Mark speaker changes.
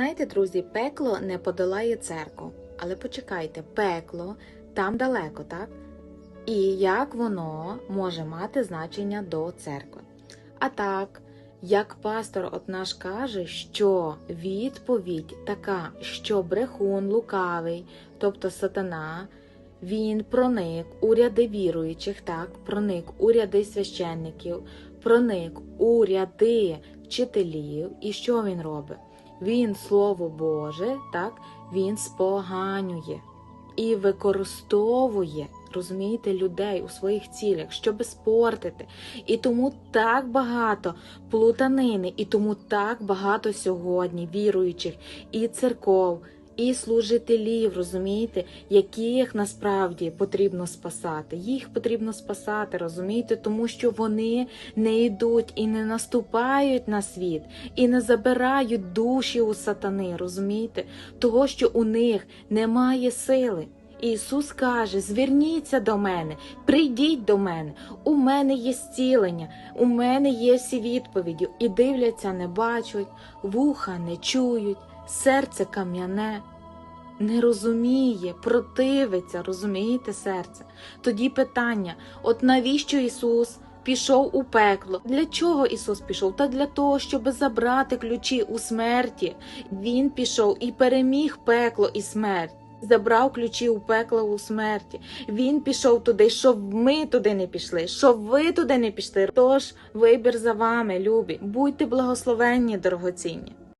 Speaker 1: Знаєте, друзі, пекло не подолає церкву. Але почекайте, пекло там далеко, так? І як воно може мати значення до церкви? А так, як пастор от наш каже, що відповідь така, що брехун лукавий, тобто сатана, він проник у ряди віруючих, так, проник у ряди священників, проник у ряди вчителів. І що він робить? Він Слово Боже, так, він споганює і використовує, розумієте, людей у своїх цілях, щоб спортити. І тому так багато плутанини, і тому так багато сьогодні віруючих і церков, і служителів, розумієте, яких насправді потрібно спасати. Їх потрібно спасати, розумієте, тому що вони не йдуть і не наступають на світ, і не забирають душі у сатани, розумієте, того, що у них немає сили. Ісус каже: зверніться до мене, прийдіть до мене. У мене є зцілення, у мене є всі відповіді. І дивляться, не бачать, вуха не чують, серце кам'яне. Не розуміє, противиться, розумієте серце? Тоді питання: от навіщо Ісус пішов у пекло? Для чого Ісус пішов? Та для того, щоб забрати ключі у смерті. Він пішов і переміг пекло і смерть. Забрав ключі у пекло у смерті. Він пішов туди, щоб ми туди не пішли, щоб ви туди не пішли. Тож вибір за вами, любі. Будьте благословенні, дорогоцінні.